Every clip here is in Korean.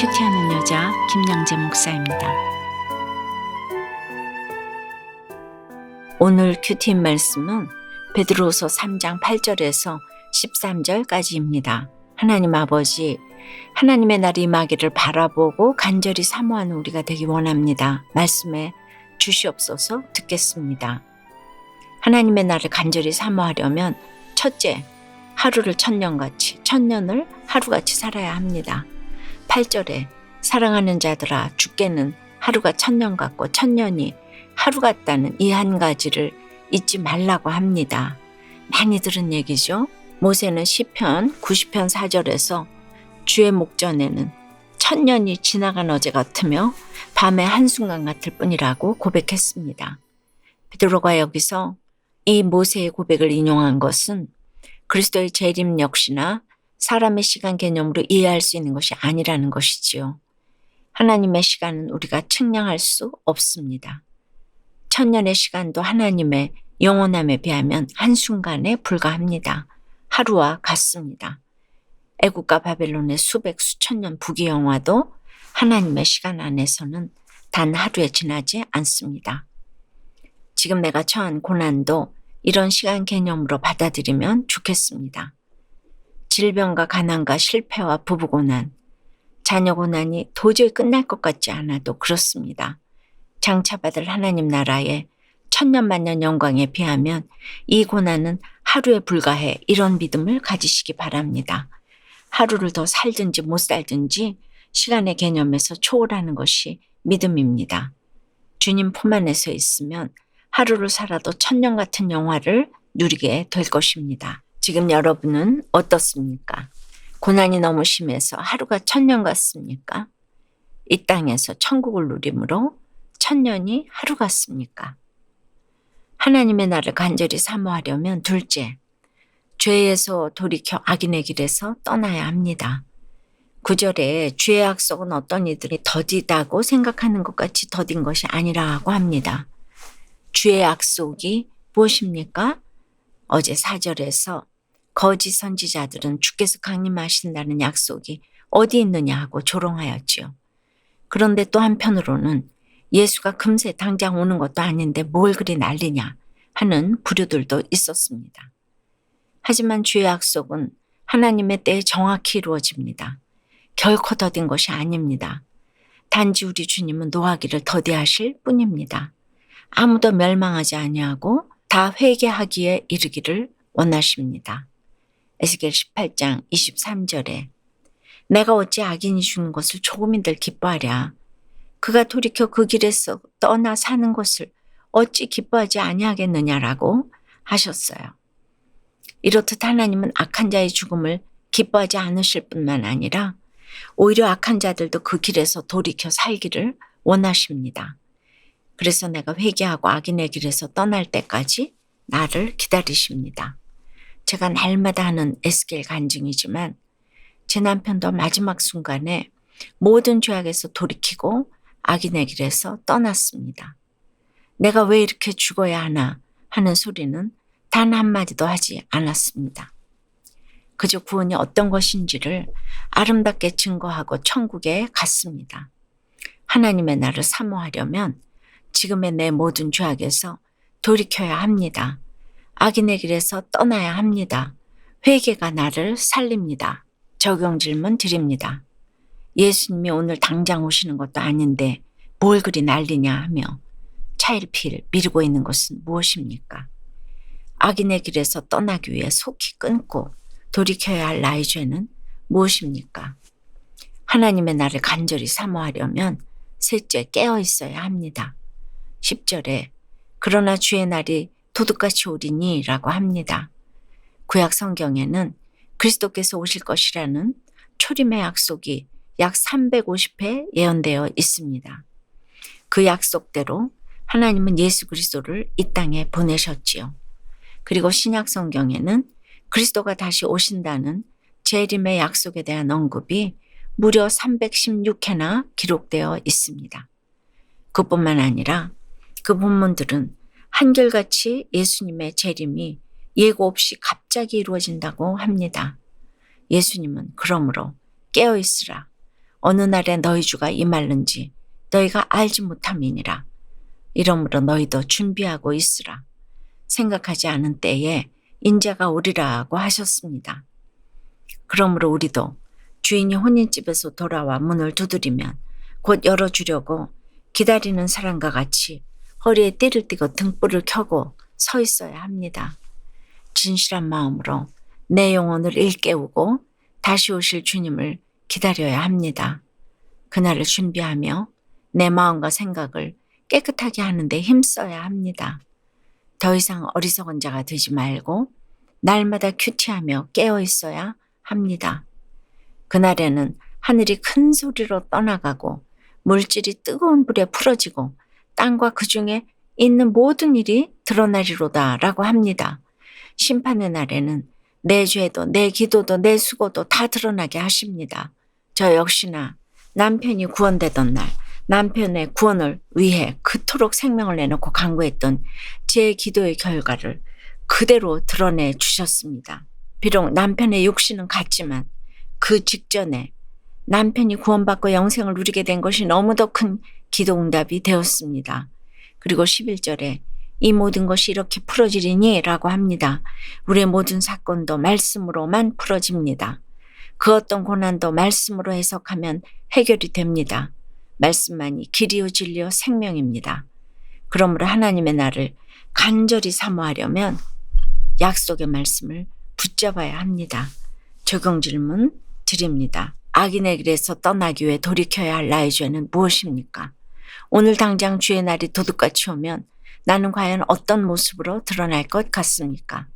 큐티하는 여자 김양재 목사입니다. 오늘 큐티 말씀은 베드로서 3장 8절에서 13절까지입니다. 하나님 아버지, 하나님의 날이 임하기를 바라보고 간절히 사모하는 우리가 되기 원합니다. 말씀에 주시옵소서 듣겠습니다. 하나님의 날을 간절히 사모하려면 첫째, 하루를 천년같이, 천년을 하루같이 살아야 합니다. 8절에 사랑하는 자들아 죽게는 하루가 천년 같고 천년이 하루 같다는 이 한 가지를 잊지 말라고 합니다. 많이 들은 얘기죠. 모세는 시편 90편 4절에서 주의 목전에는 천년이 지나간 어제 같으며 밤의 한순간 같을 뿐이라고 고백했습니다. 베드로가 여기서 이 모세의 고백을 인용한 것은 그리스도의 재림 역시나 사람의 시간 개념으로 이해할 수 있는 것이 아니라는 것이지요. 하나님의 시간은 우리가 측량할 수 없습니다. 천년의 시간도 하나님의 영원함에 비하면 한순간에 불과합니다. 하루와 같습니다. 애국과 바벨론의 수백 수천 년 부귀 영화도 하나님의 시간 안에서는 단 하루에 지나지 않습니다. 지금 내가 처한 고난도 이런 시간 개념으로 받아들이면 좋겠습니다. 질병과 가난과 실패와 부부 고난, 자녀 고난이 도저히 끝날 것 같지 않아도 그렇습니다. 장차받을 하나님 나라의 천년만년 영광에 비하면 이 고난은 하루에 불과해 이런 믿음을 가지시기 바랍니다. 하루를 더 살든지 못 살든지 시간의 개념에서 초월하는 것이 믿음입니다. 주님 품 안에서 있으면 하루를 살아도 천년 같은 영화를 누리게 될 것입니다. 지금 여러분은 어떻습니까? 고난이 너무 심해서 하루가 천년 같습니까? 이 땅에서 천국을 누림으로 천년이 하루 같습니까? 하나님의 나를 간절히 사모하려면 둘째, 죄에서 돌이켜 악인의 길에서 떠나야 합니다. 구절에 주의 약속은 어떤 이들이 더디다고 생각하는 것 같이 더딘 것이 아니라고 합니다. 주의 약속이 무엇입니까? 어제 사절에서 거짓 선지자들은 주께서 강림하신다는 약속이 어디 있느냐 하고 조롱하였지요. 그런데 또 한편으로는 예수가 금세 당장 오는 것도 아닌데 뭘 그리 난리냐 하는 부류들도 있었습니다. 하지만 주의 약속은 하나님의 때에 정확히 이루어집니다. 결코 더딘 것이 아닙니다. 단지 우리 주님은 노하기를 더디하실 뿐입니다. 아무도 멸망하지 아니하고 다 회개하기에 이르기를 원하십니다. 에스겔 18장 23절에 내가 어찌 악인이 죽는 것을 조금인들 기뻐하랴. 그가 돌이켜 그 길에서 떠나 사는 것을 어찌 기뻐하지 아니하겠느냐라고 하셨어요. 이렇듯 하나님은 악한 자의 죽음을 기뻐하지 않으실 뿐만 아니라 오히려 악한 자들도 그 길에서 돌이켜 살기를 원하십니다. 그래서 내가 회개하고 악인의 길에서 떠날 때까지 나를 기다리십니다. 제가 날마다 하는 에스겔 간증이지만 제 남편도 마지막 순간에 모든 죄악에서 돌이키고 악인의 길에서 떠났습니다. 내가 왜 이렇게 죽어야 하나 하는 소리는 단 한마디도 하지 않았습니다. 그저 구원이 어떤 것인지를 아름답게 증거하고 천국에 갔습니다. 하나님의 나를 사모하려면 지금의 내 모든 죄악에서 돌이켜야 합니다. 악인의 길에서 떠나야 합니다. 회개가 나를 살립니다. 적용 질문 드립니다. 예수님이 오늘 당장 오시는 것도 아닌데 뭘 그리 난리냐 하며 차일피일 미루고 있는 것은 무엇입니까? 악인의 길에서 떠나기 위해 속히 끊고 돌이켜야 할 나의 죄는 무엇입니까? 하나님의 나를 간절히 사모하려면 셋째 깨어 있어야 합니다. 10절에 그러나 주의 날이 도둑같이 오리니 라고 합니다. 구약 성경에는 그리스도께서 오실 것이라는 초림의 약속이 약 350회 예언되어 있습니다. 그 약속대로 하나님은 예수 그리스도를 이 땅에 보내셨지요. 그리고 신약 성경에는 그리스도가 다시 오신다는 재림의 약속에 대한 언급이 무려 316회나 기록되어 있습니다. 그뿐만 아니라 그 본문들은 한결같이 예수님의 재림이 예고 없이 갑자기 이루어진다고 합니다. 예수님은 그러므로 깨어 있으라. 어느 날에 너희 주가 임할는지 너희가 알지 못함이니라. 이러므로 너희도 준비하고 있으라. 생각하지 않은 때에 인자가 오리라고 하셨습니다. 그러므로 우리도 주인이 혼인집에서 돌아와 문을 두드리면 곧 열어주려고 기다리는 사람과 같이 허리에 띠를 띠고 등불을 켜고 서 있어야 합니다. 진실한 마음으로 내 영혼을 일깨우고 다시 오실 주님을 기다려야 합니다. 그날을 준비하며 내 마음과 생각을 깨끗하게 하는데 힘써야 합니다. 더 이상 어리석은 자가 되지 말고 날마다 큐티하며 깨어 있어야 합니다. 그날에는 하늘이 큰 소리로 떠나가고 물질이 뜨거운 불에 풀어지고 땅과 그 중에 있는 모든 일이 드러나리로다 라고 합니다. 심판의 날에는 내 죄도 내 기도도 내 수고도 다 드러나게 하십니다. 저 역시나 남편이 구원되던 날 남편의 구원을 위해 그토록 생명을 내놓고 간구했던 제 기도의 결과를 그대로 드러내 주셨습니다. 비록 남편의 육신은 같지만 그 직전에 남편이 구원받고 영생을 누리게 된 것이 너무도 큰 기도 응답이 되었습니다. 그리고 11절에 이 모든 것이 이렇게 풀어지리니 라고 합니다. 우리의 모든 사건도 말씀으로만 풀어집니다. 그 어떤 고난도 말씀으로 해석하면 해결이 됩니다. 말씀만이 길이요 진리요 생명입니다. 그러므로 하나님의 나를 간절히 사모하려면 약속의 말씀을 붙잡아야 합니다. 적용 질문 드립니다. 악인의 길에서 떠나기 위해 돌이켜야 할 나의 죄는 무엇입니까? 오늘 당장 주의 날이 도둑같이 오면 나는 과연 어떤 모습으로 드러날 것 같습니까?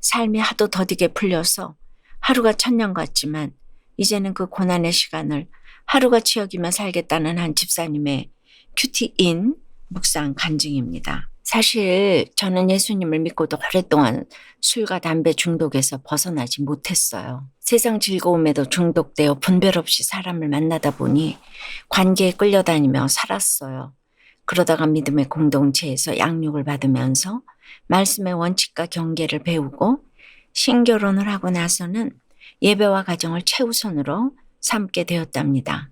삶이 하도 더디게 풀려서 하루가 천년 같지만 이제는 그 고난의 시간을 하루같이 여기며 살겠다는 한 집사님의 큐티인 묵상 간증입니다. 사실 저는 예수님을 믿고도 오랫동안 술과 담배 중독에서 벗어나지 못했어요. 세상 즐거움에도 중독되어 분별 없이 사람을 만나다 보니 관계에 끌려다니며 살았어요. 그러다가 믿음의 공동체에서 양육을 받으면서 말씀의 원칙과 경계를 배우고 신결혼을 하고 나서는 예배와 가정을 최우선으로 삼게 되었답니다.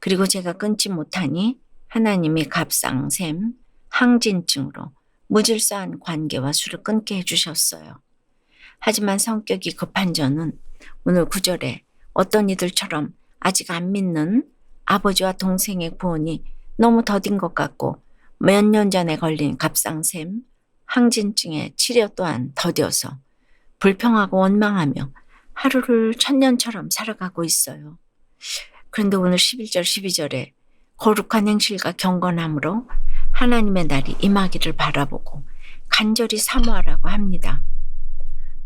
그리고 제가 끊지 못하니 하나님이 갑상샘, 항진증으로 무질서한 관계와 술을 끊게 해주셨어요. 하지만 성격이 급한 저는 오늘 구절에 어떤 이들처럼 아직 안 믿는 아버지와 동생의 구원이 너무 더딘 것 같고 몇 년 전에 걸린 갑상샘, 항진증의 치료 또한 더뎌서 불평하고 원망하며 하루를 천년처럼 살아가고 있어요. 그런데 오늘 11절, 12절에 거룩한 행실과 경건함으로 하나님의 날이 임하기를 바라보고 간절히 사모하라고 합니다.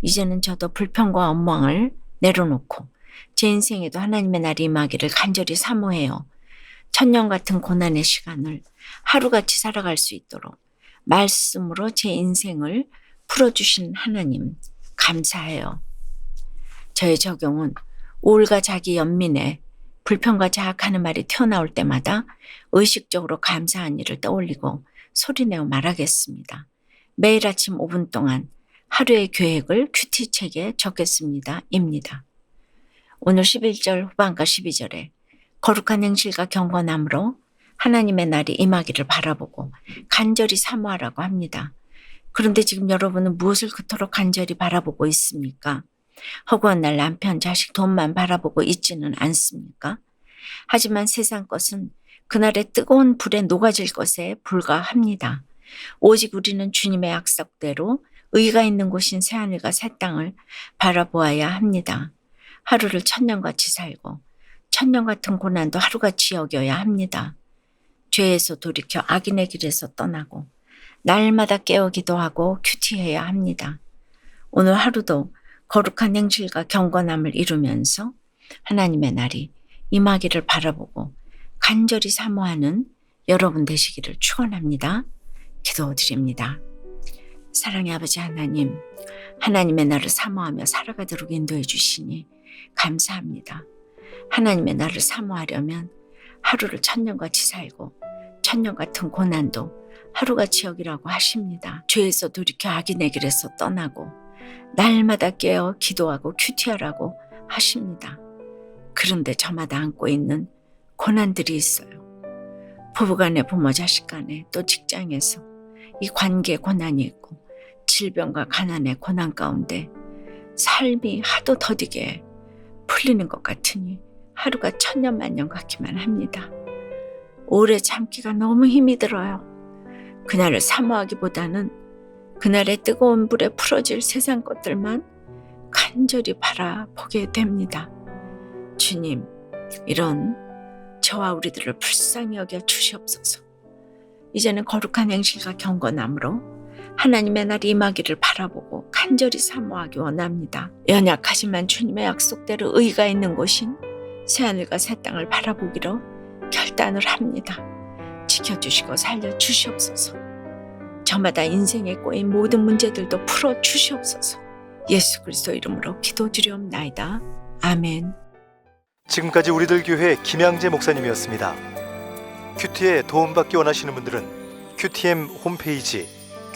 이제는 저도 불평과 원망을 내려놓고 제 인생에도 하나님의 날이 임하기를 간절히 사모해요. 천년 같은 고난의 시간을 하루같이 살아갈 수 있도록 말씀으로 제 인생을 풀어주신 하나님 감사해요. 저의 적용은 우울과 자기 연민에 불평과 자학하는 말이 튀어나올 때마다 의식적으로 감사한 일을 떠올리고 소리내어 말하겠습니다. 매일 아침 5분 동안 하루의 계획을 큐티책에 적겠습니다. 입니다. 오늘 11절 후반과 12절에 거룩한 행실과 경건함으로 하나님의 날이 임하기를 바라보고 간절히 사모하라고 합니다. 그런데 지금 여러분은 무엇을 그토록 간절히 바라보고 있습니까? 허구한 날 남편, 자식 돈만 바라보고 있지는 않습니까? 하지만 세상 것은 그날의 뜨거운 불에 녹아질 것에 불과합니다. 오직 우리는 주님의 약속대로 의가 있는 곳인 새하늘과 새 땅을 바라보아야 합니다. 하루를 천년같이 살고 천년 같은 고난도 하루같이 여겨야 합니다. 죄에서 돌이켜 악인의 길에서 떠나고 날마다 깨어 기도하고 큐티해야 합니다. 오늘 하루도 거룩한 행실과 경건함을 이루면서 하나님의 날이 임하기를 바라보고 간절히 사모하는 여러분 되시기를 축원합니다. 기도드립니다. 사랑의 아버지 하나님, 하나님의 나를 사모하며 살아가도록 인도해 주시니 감사합니다. 하나님의 나를 사모하려면 하루를 천년같이 살고 천년 같은 고난도 하루같이 여기라고 하십니다. 죄에서 돌이켜 악인의 길에서 떠나고 날마다 깨어 기도하고 큐티하라고 하십니다. 그런데 저마다 안고 있는 고난들이 있어요. 부부간에 부모 자식 간에 또 직장에서 이 관계 고난이 있고 질병과 가난의 고난 가운데 삶이 하도 더디게 풀리는 것 같으니 하루가 천년만년 같기만 합니다. 오래 참기가 너무 힘이 들어요. 그날을 사모하기보다는 그날의 뜨거운 불에 풀어질 세상 것들만 간절히 바라보게 됩니다. 주님, 이런 저와 우리들을 불쌍히 여겨 주시옵소서. 이제는 거룩한 행실과 경건함으로 하나님의 날이 임하기를 바라보고 간절히 사모하기 원합니다. 연약하지만 주님의 약속대로 의가 있는 곳인 새하늘과 새 땅을 바라보기로 결단을 합니다. 지켜주시고 살려주시옵소서. 저마다 인생에 꼬인 모든 문제들도 풀어주시옵소서. 예수 그리스도 이름으로 기도드리옵나이다. 아멘. 지금까지 우리들 교회 김양재 목사님이었습니다. 큐티에 도움받기 원하시는 분들은 큐티엠 홈페이지